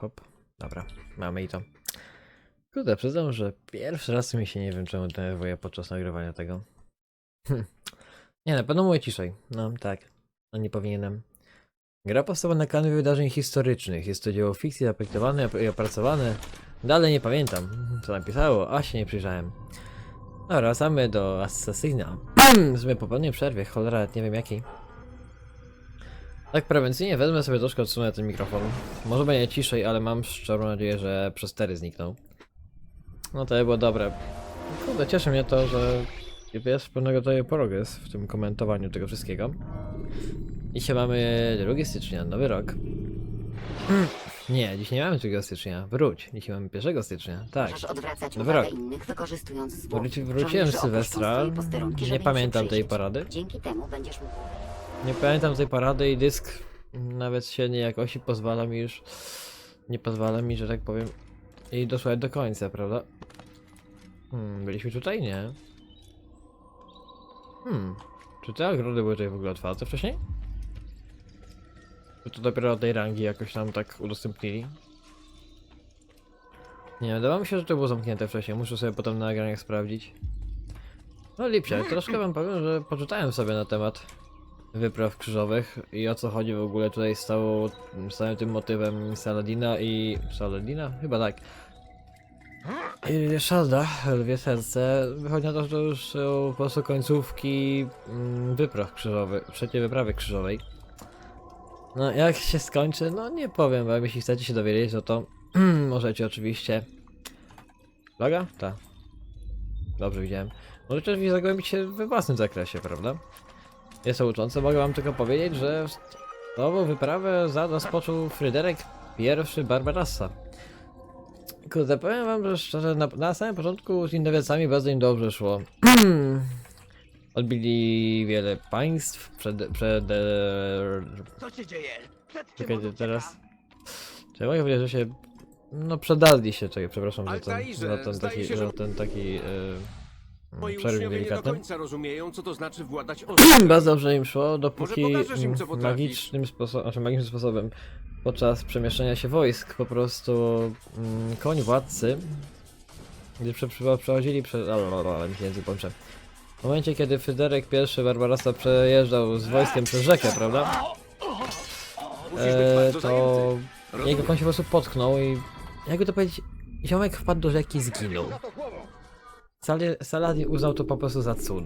Hop, dobra, mamy i to. Kurde, przyznam, że pierwszy raz mi się nie wiem czemu denerwuję podczas nagrywania tego. Hm. Nie, na pewno mówię ciszej. No, tak. No nie powinienem. Gra powstała na kanwie wydarzeń historycznych. Jest to dzieło fikcji zaprojektowane i opracowane. Dalej nie pamiętam, co napisało, a się nie przyjrzałem. Dobra, wracamy do Assassina. sumie po pełnej przerwie, cholera, nie wiem jakiej. Tak prewencyjnie wezmę sobie troszkę odsunę ten mikrofon. Może będzie ciszej, ale mam szczerą nadzieję, że przestery znikną. No to by było dobre. Kurde, cieszy mnie to, że jest pewnego rodzaju progres w tym komentowaniu tego wszystkiego. Dzisiaj mamy 2 stycznia, nowy rok. Nie, dziś nie mamy 2 stycznia, wróć. Dzisiaj mamy 1 stycznia, tak. Możesz odwracać Nowy rok. innych, wykorzystując zwłok. Wróci, wróciłem z Sylwestra, nie pamiętam tej parady. Dzięki temu będziesz mógł... Nie pamiętam tej parady i dysk nawet średniej jakości pozwala mi już. Nie pozwala mi, że tak powiem. I dosłać do końca, prawda? Hmm, byliśmy tutaj? Nie. Hmm. Czy te ogrody były tutaj w ogóle otwarte wcześniej? Czy to dopiero od tej rangi jakoś nam tak udostępnili? Nie, wydawało mi się, że to było zamknięte wcześniej. Muszę sobie potem na nagraniach sprawdzić. No lipcie, troszkę wam powiem, że poczytałem sobie na temat wypraw krzyżowych i o co chodzi w ogóle tutaj z, całą, całym tym motywem Saladina i... Saladina? Chyba tak. Ryszarda, Lwie Serce, wychodzi na to, że to już po prostu końcówki mm, wypraw krzyżowych, trzeciej wyprawy krzyżowej. No jak się skończy, no nie powiem wam, jeśli chcecie się dowiedzieć, no to możecie oczywiście... Loga? Tak. Dobrze widziałem. Możecie oczywiście zagłębić się we własnym zakresie, prawda? Jest to uczące, mogę wam tylko powiedzieć, że nową wyprawę za rozpoczął Fryderyk I Barbarassa. Kurde, powiem wam, że szczerze, na, na samym początku z Indowiecami bardzo im dobrze szło. Odbili wiele państw przed... przed... e, Co się dzieje? Przed Czekajcie, teraz... Czy mogę powiedzieć, że się... No przedali się, czekaj, przepraszam za ten, za ten taki... za ten taki... E, Moi przerwnik uczniowie nie do delikatny. końca rozumieją, co to znaczy władać ostrem. Bardzo dobrze im szło, dopóki pokażesz im, mm, co potrafisz? magicznym, sposo znaczy magicznym sposobem podczas przemieszczania się wojsk po prostu mm, koń władcy, gdy prze, prze, przechodzili przez... język połączę. W momencie, kiedy Fryderyk I Barbarassa przejeżdżał z wojskiem przez rzekę, prawda? Musisz być E, bardzo to zajęty. jego koń się po prostu potknął i jakby to powiedzieć, ziomek wpadł do rzeki i zginął. Sali- Saladin uznał to po prostu za cud.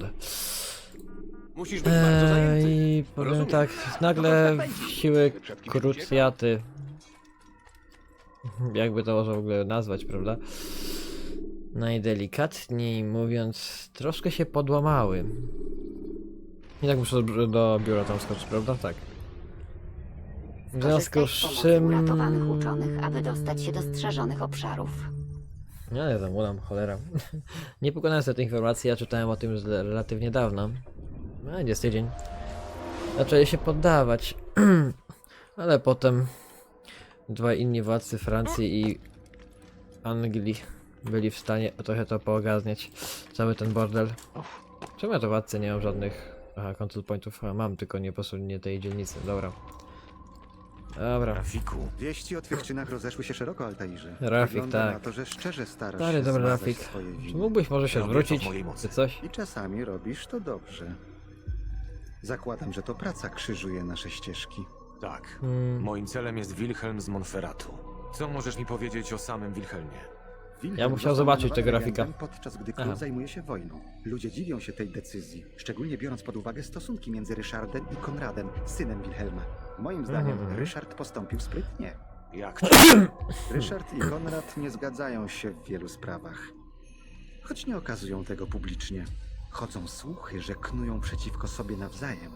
Musisz być bardzo Eee, zajęty. I powiem Rozumiem. tak, nagle siły krucjaty, jakby to można w ogóle nazwać, prawda? Najdelikatniej mówiąc, troszkę się podłamały. I tak muszę do- do biura tam skoczyć, prawda? Tak. W związku Korzystaj z z pomocy czym... uratowanych uczonych, aby dostać się do strzeżonych obszarów. Ja nie zamulam, cholera. nie pokonałem sobie tej informacji, ja czytałem o tym z- relatywnie dawno. No, jest tydzień. Zaczęli się poddawać. Ale potem dwaj inni władcy Francji i Anglii byli w stanie trochę to poogarniać. Cały ten bordel. Czemu ja to władcy nie mam żadnych aha, control pointów? A mam, tylko nie posunię tej dzielnicy. Dobra. Dobra. Rafiku, Wieści o Twierdczynach rozeszły się szeroko, Altairze. Rafik, Wygląda tak. na to, że szczerze starasz Stary, się dobry Rafik. swoje Czy winy. mógłbyś może się Robię to w zwrócić? mojej mocy. Czy coś? I czasami robisz to dobrze. Zakładam, że to praca krzyżuje nasze ścieżki. Tak. Hmm. Moim celem jest Wilhelm z Monferratu. Co możesz mi powiedzieć o samym Wilhelmie? Wilhelm Ja bym chciał został zobaczyć mianowany tego grafika. Podczas gdy król Aha. zajmuje się wojną. Ludzie dziwią się tej decyzji, szczególnie biorąc pod uwagę stosunki między Ryszardem i Konradem, synem Wilhelma. Moim zdaniem Mhm. Ryszard postąpił sprytnie. Jak to? Ryszard i Konrad nie zgadzają się w wielu sprawach. Choć nie okazują tego publicznie. Chodzą słuchy, że knują przeciwko sobie nawzajem.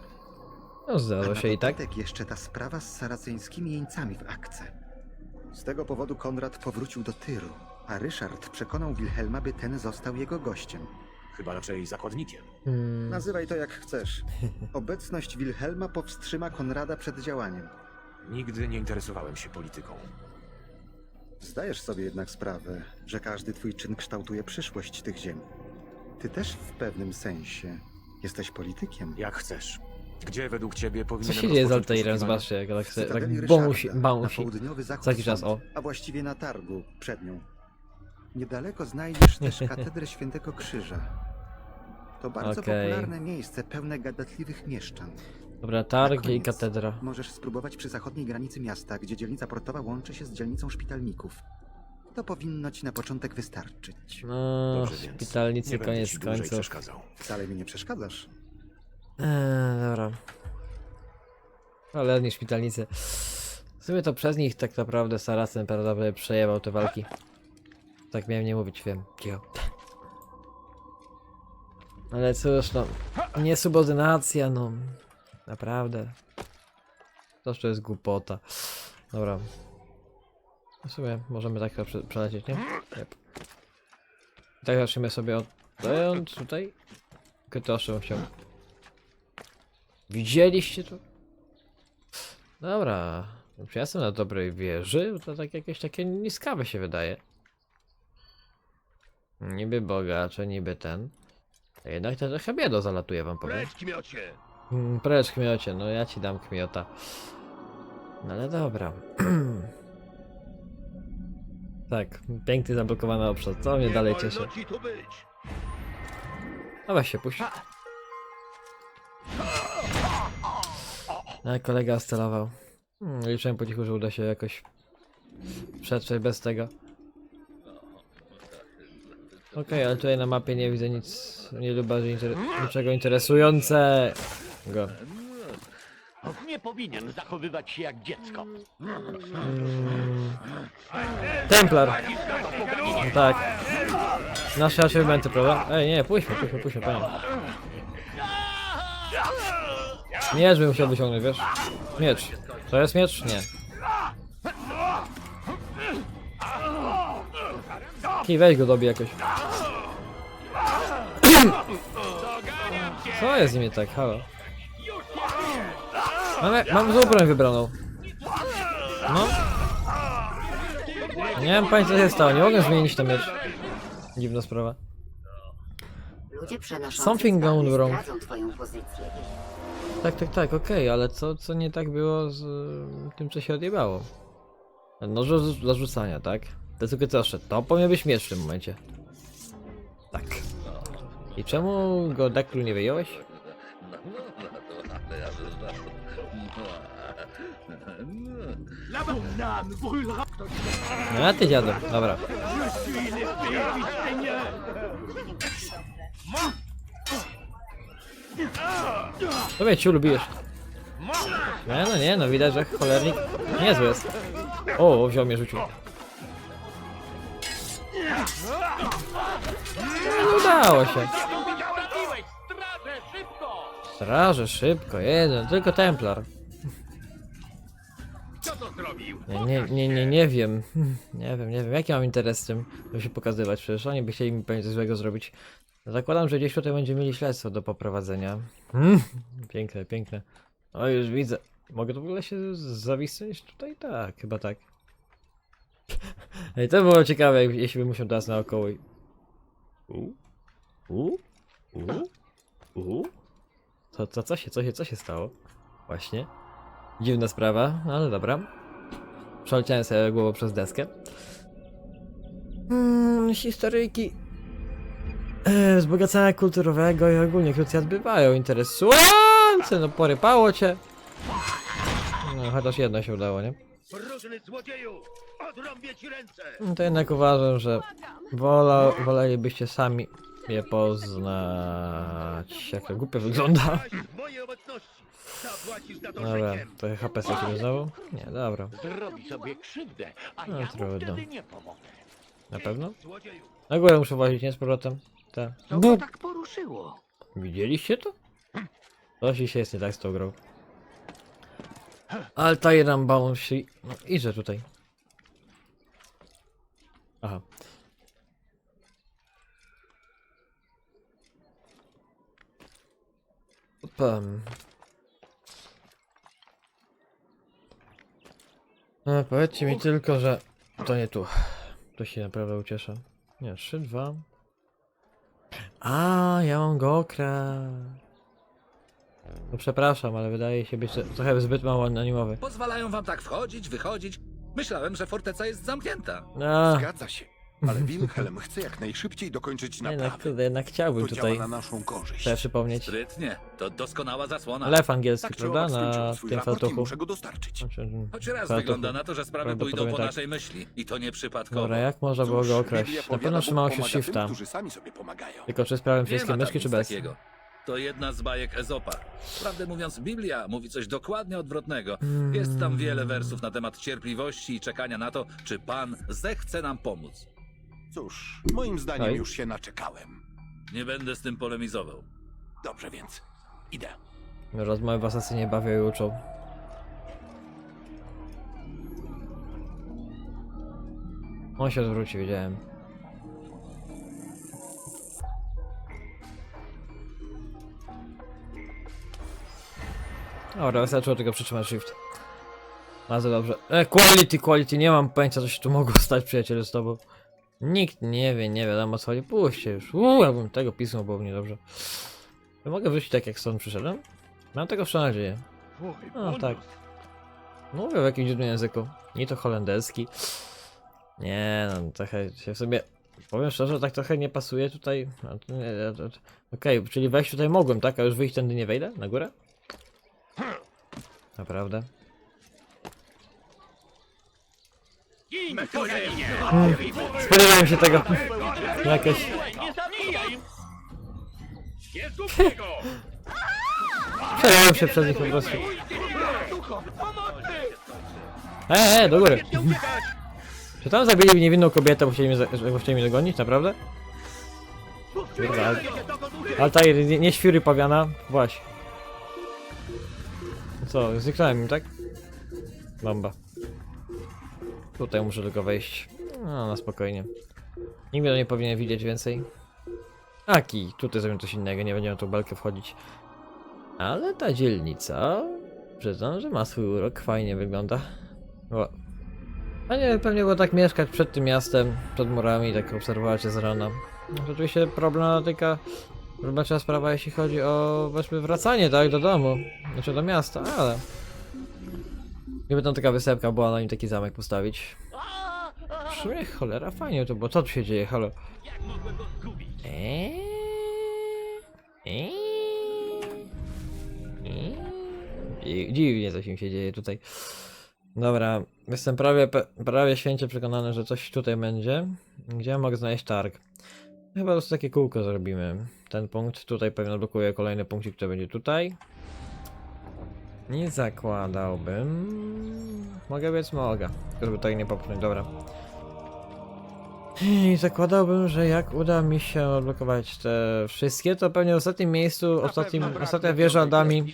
No zdarza się i tak. dodatek jeszcze ta sprawa z saraceńskimi jeńcami w akce. Z tego powodu Konrad powrócił do Tyru, a Ryszard przekonał Wilhelma, by ten został jego gościem. Chyba raczej zakładnikiem. Hmm. Nazywaj to jak chcesz. Obecność Wilhelma powstrzyma Konrada przed działaniem. Nigdy nie interesowałem się polityką. Zdajesz sobie jednak sprawę, że każdy twój czyn kształtuje przyszłość tych ziem. Ty też w pewnym sensie jesteś politykiem. Jak chcesz. Gdzie według ciebie Co się dzieje z Altairem? Zobaczcie, jak tak Cytadeli tak na bamusi. południowy zachód Co jakiś czas, stąd, o. A właściwie na targu, przed nią. Niedaleko znajdziesz też katedrę Świętego Krzyża. To bardzo Okej. popularne miejsce, pełne gadatliwych mieszczan. Dobra, targ i koniec katedra. Możesz spróbować przy zachodniej granicy miasta, gdzie dzielnica portowa łączy się z dzielnicą szpitalników. To powinno ci na początek wystarczyć. No, Dobrze, więc szpitalnicy, nie będę koniec dłużej końców. przeszkadzał. Wcale mi nie przeszkadzasz. Eee, dobra. Ale nie szpitalnicy. W sumie to przez nich tak naprawdę Saracen prawdopodobnie przejęwał te walki. Tak miałem nie mówić, wiem. Cicho. Ale cóż, no. Niesubordynacja, no. Naprawdę. To to jest głupota. Dobra. W sumie możemy tak prze przelecieć, nie? Yep. Tak zaczniemy sobie od... Tutaj. Kytoszy bym chciał. Widzieliście to? Dobra. Czy ja jestem na dobrej wieży? To tak jakieś takie niskawe się wydaje. Niby bogacze, niby ten. A jednak to trochę biedo zalatuje wam powiem. Precz, kmiocie! Mm, Precz kmiocie, no ja ci dam kmiota. No ale dobra. tak, piękny zablokowany obszar, co mnie dalej cieszy. ci tu być! No weź się puść. A kolega stelował. Hmm, liczyłem po cichu, że uda się jakoś przetrzeć bez tego. Okej, ale tutaj na mapie nie widzę nic, nie lubię inter niczego interesującego. Nie powinien zachowywać się jak dziecko. Mm. Templar! No tak. Nasze achievementy, prawda? Ej, nie, puśćmy, puśćmy, puśćmy, panie. Miecz bym musiał wyciągnąć, wiesz? Miecz. To jest miecz? Nie. Kij, weź go dobij jakoś. Co jest z nimi tak? Halo? Mamy, mam złą broń wybraną. No. Nie wiem pamięć co się stało, nie mogę zmienić to miecz. Dziwna sprawa. Ludzie Something gone wrong. zdradzą twoją pozycję. Tak, tak, tak, okej, ale co, co nie tak było z y, tym, co się odjebało? Noże z- do rzucania, tak? To jest tylko proszę, to powinien być miecz w tym momencie. Tak. I czemu go Deklu nie wyjąłeś? No a ty dziadem, dobra. Mnie ciu lubisz. Nie no nie no, widać, że cholernik niezły jest. O, wziął mnie, rzucił. No, udało się. Straże, szybko! Jeden, tylko Templar. Co to zrobił? Nie, nie, nie, nie, nie wiem. Nie wiem, nie wiem, jaki mam interes z tym, żeby się pokazywać. Przecież oni by chcieli mi pewnie coś złego zrobić. Zakładam, że gdzieś tutaj będziemy mieli śledztwo do poprowadzenia. Mm, piękne, piękne. O, już widzę. Mogę to w ogóle się zawisnąć tutaj? Tak, chyba tak. Ej, to było ciekawe, jak- jeśli bym musiał teraz naokoło. U? U? U? U? Co, co, co się, co się, co się stało? Właśnie. Dziwna sprawa, no ale dobra. Przeleciałem sobie głową przez deskę. Hmm, historyjki e, wzbogacenia kulturowego i ogólnie krótkie odbywają. Interesujące! No porypało cię. No chociaż jedno się udało, nie? Różny złodzieju! Odrąbię ci ręce! No to jednak uważam, że wola, wolelibyście sami je poznać. Jak to głupio wygląda. w mojej obecności! Zapłacisz za to Dobra, życiem! to HP straciłem znowu? Nie, dobra. Zrobi sobie krzywdę, a No, ja mu trudno. wtedy nie pomogę. Na pewno? Złodzieju! Na górę muszę włazić, nie z powrotem. Tak. To go tak poruszyło. Widzieliście to? Coś się jest nie tak z tą grą. Altair Rambound No idzie tutaj. Aha. Pam. No, powiedzcie mi tylko, że to nie tu. To się naprawdę ucieszę. Nie, 3, 2. A, ja mam go okra. No przepraszam, ale wydaje się być trochę zbyt mało anonimowy. Pozwalają wam tak wchodzić, wychodzić. Myślałem, że forteca jest zamknięta. No, Zgadza się. Ale Wilhelm chce jak najszybciej dokończyć jednak, naprawę. kurde, jednak chciałbym To działa tutaj na naszą korzyść. trzeba przypomnieć. Sprytnie, to doskonała zasłona. Lew angielski, Tak czy prawda? owak skończyłem Na swój tym raport i feltuchu. muszę go dostarczyć. Znaczy, Choć raz feltuchu. wygląda na to, że sprawy pójdą Prawdopodobnie po tak. naszej myśli. I to nie przypadkowo. Dobra, jak można było Cóż, go Biblia okraść? Na powiada, pewno Bóg trzymało się pomaga shifta. Tym, którzy sami sobie pomagają. Tylko czy Nie wszystkie ma myszki, czy nic bez? takiego. To jedna z bajek Ezopa. Prawdę mówiąc, Biblia mówi coś dokładnie odwrotnego. Jest tam wiele wersów na temat cierpliwości i czekania na to, czy Pan zechce nam pomóc. Cóż, moim zdaniem Oj. już się naczekałem. Nie będę z tym polemizował. Dobrze więc, idę. Rozmowy w asasynie bawią i uczą. On się odwróci, wiedziałem. Dobra, wystarczyło tylko przytrzymać shift. Bardzo dobrze. E, quality, quality, nie mam pojęcia co się tu mogło stać przyjaciele z tobą. Nikt nie wie, nie wiadomo co chodzi. Puśćcie już. Uuu, jakbym tego pisnął, byłoby niedobrze. Czy mogę wrócić tak jak stąd przyszedłem? Mam tego wszą nadzieję. No tak. Mówię w jakimś dziwnym języku. Nie to holenderski. Nie no, trochę się sobie... Powiem szczerze, tak trochę nie pasuje tutaj. No, Okej, czyli wejść tutaj mogłem, tak? A już wyjść tędy nie wejdę? Na górę? Naprawdę? Spodziewałem się tego. Jakieś... Przejąłem się przez nich po prostu. Eee, e, do góry. Czy tam zabili niewinną kobietę, bo chcieli mnie, za- bo chcieli mnie dogonić? Naprawdę? Dokąd uciekać! Altair, nie, nie świry pawiana. Właśnie. Co, zniknąłem im, tak? Bomba. Tutaj muszę tylko wejść. No, na spokojnie. Nikt mnie nie powinien widzieć więcej. Aki, tutaj zrobimy coś innego, nie będziemy tu belkę wchodzić. Ale ta dzielnica, przyznam, że ma swój urok, fajnie wygląda. Bo... A nie, pewnie było tak mieszkać przed tym miastem, przed murami, tak obserwować je z rana. No, oczywiście problematyka Zobaczyła sprawa jeśli chodzi o właśnie wracanie tak do domu, znaczy do miasta, ale gdyby tam taka wysepka była na nim taki zamek postawić. W sumie cholera fajnie to było. Co tu się dzieje? Halo? Jak mogłem go zgubić? Eee? Eee? Eee? Dziwnie coś im się dzieje tutaj. Dobra, jestem prawie, prawie święcie przekonany, że coś tutaj będzie. Gdzie ja mogę znaleźć targ? Chyba po prostu takie kółko zrobimy. Ten punkt tutaj pewnie odblokuje kolejny punkcik, który będzie tutaj. Nie zakładałbym. Mogę więc mogę. Żeby tutaj nie popchnąć, dobra. I zakładałbym, że jak uda mi się odblokować te wszystkie, to pewnie w ostatnim miejscu, ostatnim, ostatnia wieża da mi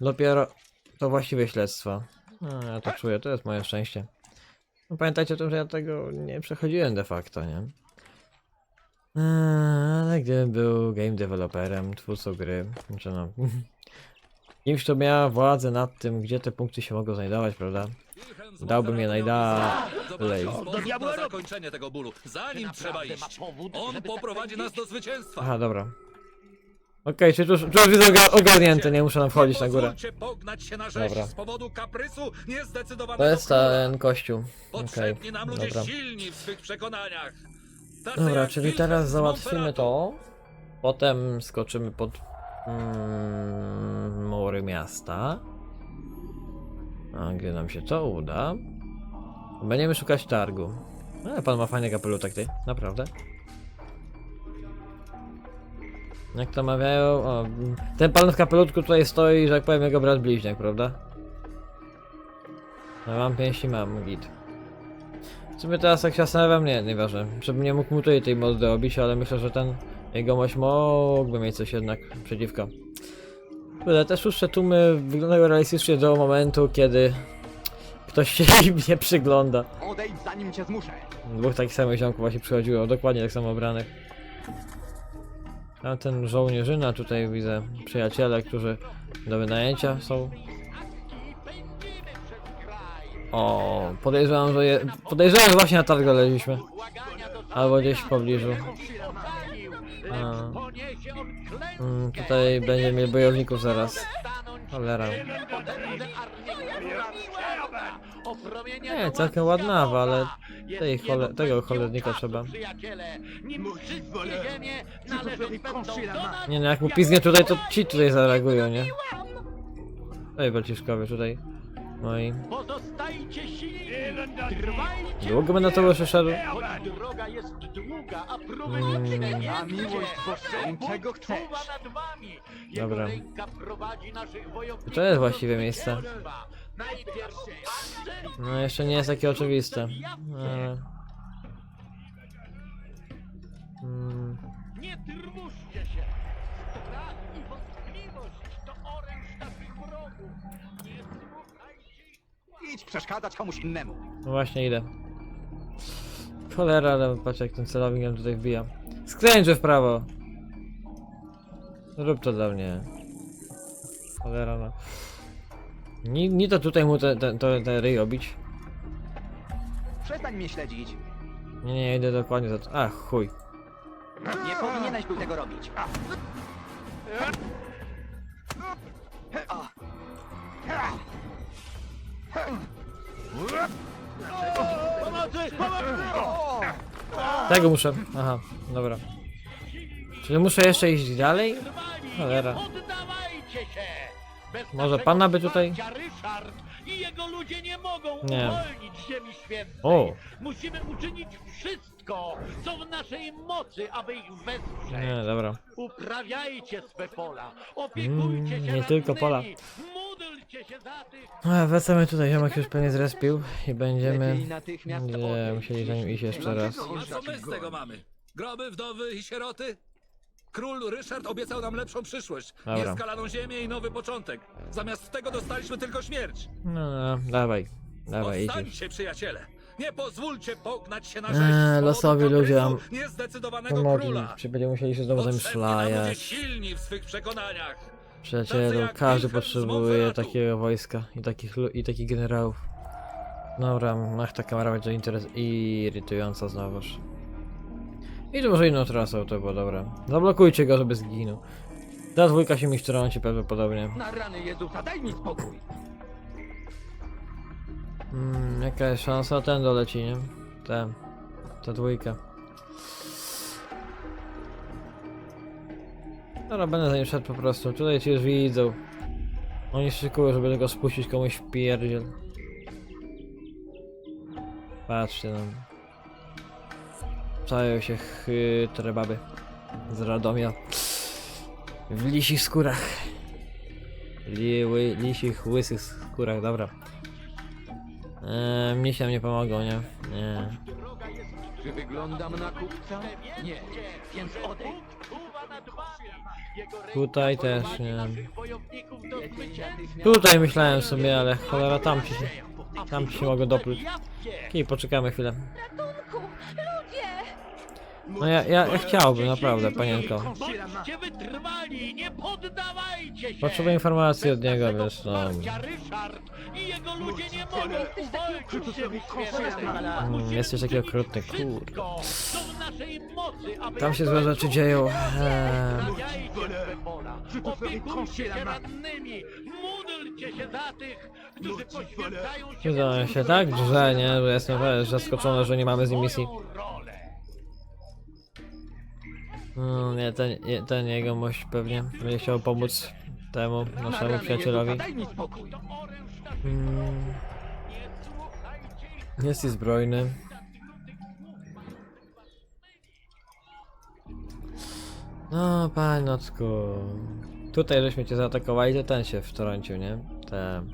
dopiero to właściwe śledztwo. No, ja to czuję, to jest moje szczęście. No, pamiętajcie o tym, że ja tego nie przechodziłem de facto, nie? Eee, Ale gdybym był game developerem, twórcą gry, znaczy no... Kimś, kto miał władzę nad tym, gdzie te punkty się mogą znajdować, prawda? Dałbym je najdalej. Do diabła zakończenie tego bólu. Za nim trzeba iść. On tak poprowadzi nas do zwycięstwa. Aha, dobra. Okej, tu już, już widzę oga- ogarnięte, nie muszę tam wchodzić na górę. Pozwólcie pognać się na rzeź Dobra. z powodu kaprysu niezdecydowanego To jest króla. ten kościół. Okej, Potrzebni nam ludzie dobra. silni w swych przekonaniach. Tacy Dobra, jak czyli Wilhelm teraz z załatwimy Monferratu. to. Potem skoczymy pod mm, mury miasta. A gdy nam się to uda, będziemy szukać targu. Ale pan ma fajny kapelutek, ty, naprawdę. Jak to mawiają, o, mm, ten pan w kapelutku tutaj stoi, że jak powiem, jego brat bliźniak, prawda? No mam pięści, mam git. W sumie teraz jak się zastanawiam, nie, nieważne. Żebym nie mógł mu tutaj tej mordy obić, ale myślę, że ten jegomość mógłby mieć coś jednak przeciwko. Kurde, te szóstsze tłumy wyglądają realistycznie do momentu, kiedy ktoś się im nie przygląda. Odejdź zanim cię zmuszę! Dwóch takich samych ziomków właśnie przychodziło, dokładnie tak samo ubranych. A ten żołnierzyna tutaj widzę, przyjaciele, którzy do wynajęcia są. O, podejrzewam, że je... podejrzewam, że właśnie na targ doleźliśmy. Błagania do Albo gdzieś w pobliżu. A. poniesie on klęskę. Mm, tutaj będzie mieli bojowników zaraz. Cholera. Nie, całkiem władcy ładna nawa, ale tej chole- tego cholernika trzeba. Nie no, jak mu pizgnie tutaj, to ci tutaj zareagują, nie? Ej, Braciszkowie, tutaj. No i... Pozostajcie silni, Długo będę to jeszcze szedł? Droga jest długa, a prowadzicie A miłość Bożą, czego chcesz? Dobra. prowadzi To jest do właściwie miejsce. No jeszcze nie jest takie oczywiste. Ale... Mm, nie trwóżcie się. Idź przeszkadzać komuś innemu. no właśnie idę. Cholera, ale patrz jak ten celownik nam tutaj wbija. Skręć w prawo! Rób to dla mnie. Cholera no. Nie, nie to tutaj mu te, te, te, te ryj obić. Przestań mnie śledzić. Nie, nie, idę dokładnie za to. Ach, chuj. Nie powinieneś był tego robić. Tego muszę. Aha, dobra. Czyli muszę jeszcze iść dalej? Cholera. nie poddawajcie się. Bez Może naszego pana by tutaj- wsparcia Ryszard i jego ludzie nie mogą Nie. uwolnić Ziemi Świętej. O! Musimy uczynić wszystko, co w naszej mocy, aby ich wesprzeć. Nie, dobra. Uprawiajcie swe pola, opiekujcie Mm, się nie tylko pola. Módlcie się za tych, A, wracamy tutaj, ziomek już pewnie zrespił i będziemy... Lepiej natychmiast Nie, musieli za nim iść jeszcze raz. A co my z tego mamy? Groby, wdowy i sieroty? Król Ryszard obiecał nam lepszą przyszłość, Dobra. nieskalaną ziemię i nowy początek. Zamiast tego dostaliśmy tylko śmierć. No, no, dawaj. Dawaj, idź już. Powstańcie, przyjaciele! Nie pozwólcie pognać się na Eee, rzeź losowi spod ludzie nam niezdecydowanego Pomogli, króla. czy będziemy musieli się znowu Potrzebni nam ludzie zamyślać. silni w swych przekonaniach. Przyjacielu, jak każdy Wilhelm z potrzebuje takiego wojska i takich, lu- i takich generałów. Dobra, ach ta kamera będzie interes irytująca znowuż. I tu może inną trasą, to było dobra. Zablokujcie go, żeby zginął. Ta dwójka się mi wtrąci prawdopodobnie. Na rany Jezusa, daj mi spokój. Mm, jaka jest szansa? Ten doleci, nie? Ten. Ta dwójka. Dobra, będę za nim szedł po prostu. Tutaj ci już widzą. Oni szykują, żeby tego spuścić komuś w pierdziel. Patrzcie nam. Czają się chytre baby. Z Radomia. W lisich skórach. Liły, lisich, łysych skórach, dobra. Eee, mnie się nie pomogą, nie? Nie. Czy wyglądam na kupca? Nie, więc odejdź. Tutaj też nie. Tutaj myślałem sobie, ale cholera tam ci się, tam ci się mogło dopluć. Okej, poczekamy chwilę. Ratunku! Ludzie! No ja, ja, ja chciałbym, naprawdę, panienko. Potrzebuję informacji od niego, wiesz, no. Mm, Musimy jesteś taki okrutny, wszystko, Tam się złe rzeczy dzieją. Eee, się tak, że nie, że jestem zaskoczony, że nie mamy z nim misji. Mm, nie, ten, nie, ten jego mość pewnie będzie chciał pomóc temu Na naszemu przyjacielowi. daj mi spokój. Mm, ich jest i zbrojny. No, panocku. Tutaj żeśmy cię zaatakowali, to ten się wtrącił, nie? Ten.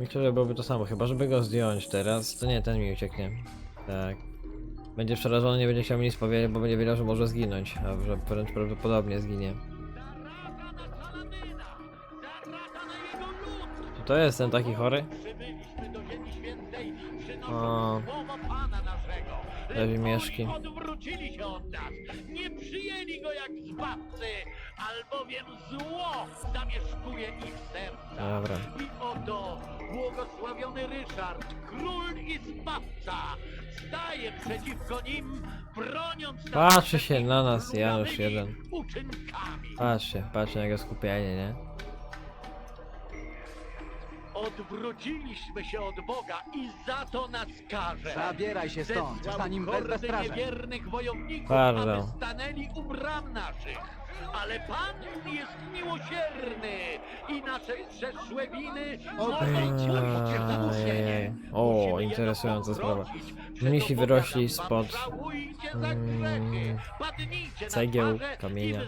Myślę, że byłoby to samo, chyba żeby go zdjąć teraz, to nie, ten mi ucieknie. Tak. Będzie przerażony, nie będzie chciał mi nic powiedzieć, bo będzie wiedział, że może zginąć, a że wręcz prawdopodobnie zginie. Czy to jest ten taki chory? O. Te mieszki. odwrócili się od nas. Nie przyjęli go jak zbawcy, albowiem zło zamieszkuje ich serca. Dobra. I oto błogosławiony Ryszard, król i zbawca, staje przeciwko nim, broniąc nas Patrzy się na nas, Janusz jeden. Uczynkami. Patrzcie, patrzcie na jego skupienie, nie? Odwróciliśmy się od Boga i za to nas karze. Zabieraj się stąd, Zesłał zanim hordy wezmę strażę. niewiernych wojowników, Bardzo. aby stanęli u bram naszych. Ale Pan jest miłosierny i nasze przeszłe winy mogą pójść. O, interesująca sprawa. Mnisi wyrośli spod, mm, cegieł, kamienia.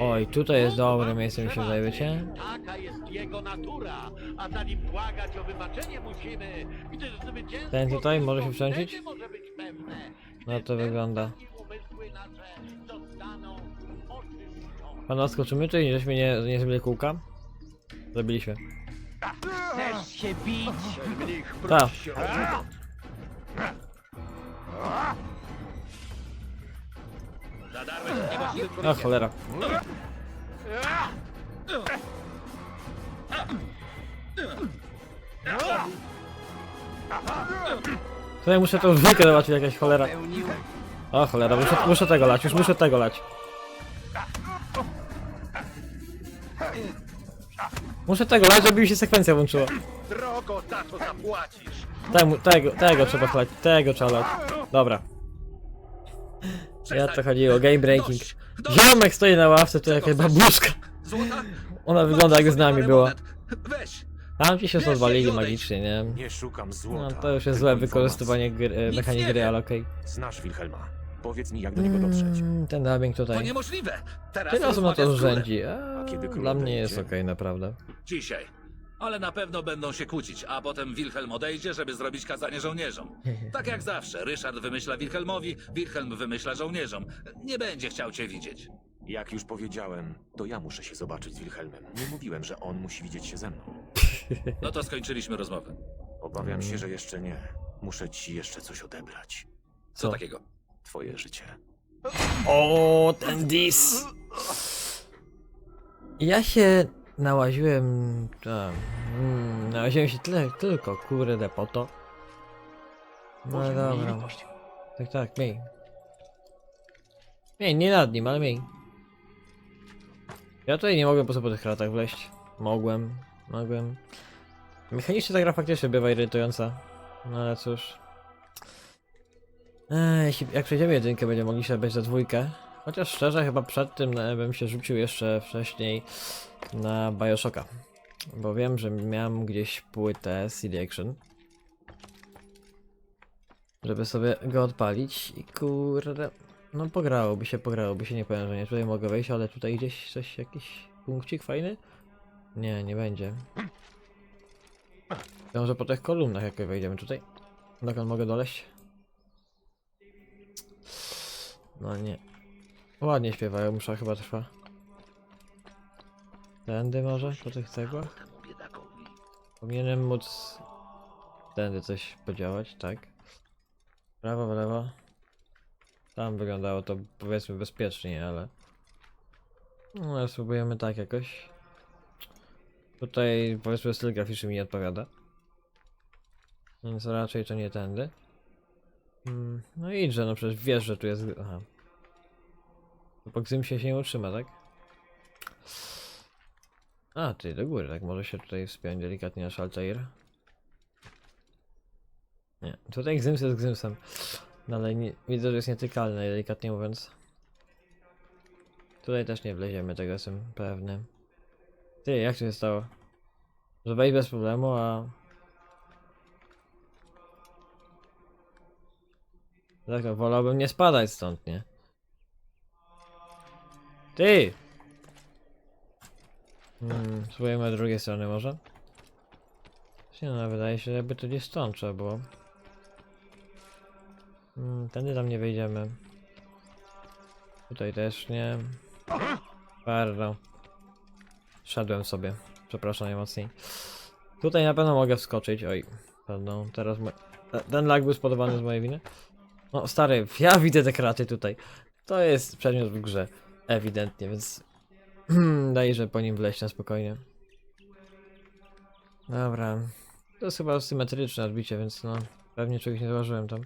Oj, tutaj jest dobre miejsce, mi się wydaje, wiecie? Taka jest jego natura, a zanim błagać o wybaczenie musimy, gdyż zwycięstwo Ten tutaj może się wtrącić? No to wygląda. Oczyszczone. Panowsko, czy tutaj żeśmy nie, nie zrobili kółka? Zrobiliśmy. Chcesz się bić? Tak. Zadarłeś nieboszczyk. O cholera. Tutaj muszę tą dwójkę zobaczyć, jakaś cholera. O cholera, muszę, muszę tego lać, już muszę tego lać. Muszę tego lać, żeby mi się sekwencja włączyła. Drogo za to zapłacisz! Tego, tego, tego trzeba chlać, tego trzeba lać. Dobra. Ja to chodziło, game breaking. Dość, dość. Ziomek stoi na ławce, to jakaś babuszka. Złota? Ona wygląda jakby z nami była. Weź! Tam ci się odwalili magicznie, nie? Nie szukam złota. No to już jest złe wykorzystywanie gry, e, mechaniki gry, ale okej. Znasz Wilhelma. Powiedz mi, jak do niego dotrzeć. Mm, Ten dubbing To tutaj. niemożliwe! Teraz Tyle osób na to rozmawiam z królem. rzędzi, a kiedy król dla mnie jest okej, naprawdę. Dzisiaj. Ale na pewno będą się kłócić, a potem Wilhelm odejdzie, żeby zrobić kazanie żołnierzom. Tak jak zawsze, Ryszard wymyśla Wilhelmowi, Wilhelm wymyśla żołnierzom. Nie będzie chciał cię widzieć. Jak już powiedziałem, to ja muszę się zobaczyć z Wilhelmem. Nie mówiłem, że on musi widzieć się ze mną. No to skończyliśmy rozmowę. Obawiam się, że jeszcze nie. Muszę ci jeszcze coś odebrać. Co Co? takiego? Twoje życie. O, ten dis! Ja się nałaziłem. Tam, mm, nałaziłem się tyle, tylko kurde po to. No ale dobra. Tak, tak, miej. Miej, nie nad nim, ale miej. Ja tutaj nie mogłem po prostu po tych kratach wleźć. Mogłem, mogłem. Mechanicznie ta gra faktycznie bywa irytująca. No ale cóż. Jeśli, jak przejdziemy jedynkę, będziemy mogli się być za dwójkę. Chociaż szczerze, chyba przed tym bym się rzucił jeszcze wcześniej na Bioshocka. Bo wiem, że miałem gdzieś płytę CD Action. Żeby sobie go odpalić i kurde... No pograłoby się, pograłoby się, nie powiem, że nie. Tutaj mogę wejść, ale tutaj gdzieś coś, jakiś punkcik fajny? Nie, nie będzie. Może po tych kolumnach jak wejdziemy tutaj? Dokąd mogę doleść? No nie. Ładnie śpiewają, msza chyba trwa. Tędy może, po tych cegłach? Powinienem móc tędy coś podziałać, tak? Prawo, w lewo. Tam wyglądało to powiedzmy bezpiecznie, ale... No ale spróbujemy tak jakoś. Tutaj powiedzmy styl graficzny mi nie odpowiada. Więc raczej to nie tędy. Mm, no idźże, no przecież wiesz, że tu jest... Aha. Po Gzymsie się nie utrzyma, tak? A, ty do góry, tak może się tutaj wspiąć delikatnie na Altair. Nie, tutaj Gzyms jest Gzymsem. No ale nie, widzę, że jest nietykalny, delikatnie mówiąc. Tutaj też nie wleziemy, tego jestem pewny. Ty, jak to się stało? Że wejść bez problemu, a... Tak, wolałbym nie spadać stąd, nie? Ty! Hmm, spróbujemy od drugiej strony może? Nie no, wydaje się, jakby to gdzieś stąd trzeba było. Hmm, tędy tam nie wejdziemy. Tutaj też nie. Pardon. Szedłem sobie. Przepraszam najmocniej. Tutaj na pewno mogę wskoczyć. Oj, pardon, teraz Ten lag był spodobany z mojej winy. No stary, ja widzę te kraty tutaj. To jest przedmiot w grze. Ewidentnie, więc dajże po nim wleźć na spokojnie. Dobra. To jest chyba symetryczne odbicie, więc no. Pewnie czegoś nie zauważyłem tam.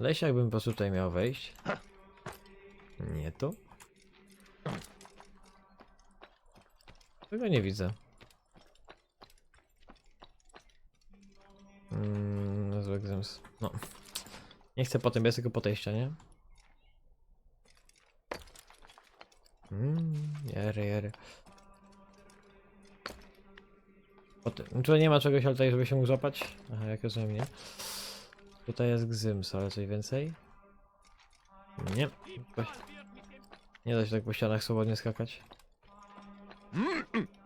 Ale się jakbym po prostu tutaj miał wejść. Nie tu. Tego nie widzę. Mm, zły egzems. No. Nie chcę po tym, bez tylko po tej ścianie. Mmm, jery, jery. Po ty- no Tutaj nie ma czegoś ale tutaj, żeby się mógł złapać. Aha, jak rozumiem, nie. Tutaj jest gzyms, ale coś więcej? Nie. Nie da się tak po ścianach swobodnie skakać.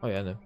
O jeny.